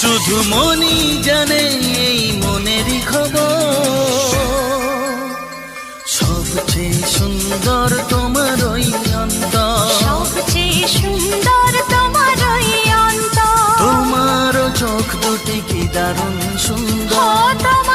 শুধু মনি জানে এই মনেরই খবর। সবচেয়ে সুন্দর তোমার ওই অন্তর। সবচেয়ে সুন্দর তোমার ওই অন্তর। তোমার চোখ দুটি কি দারুণ সুন্দর।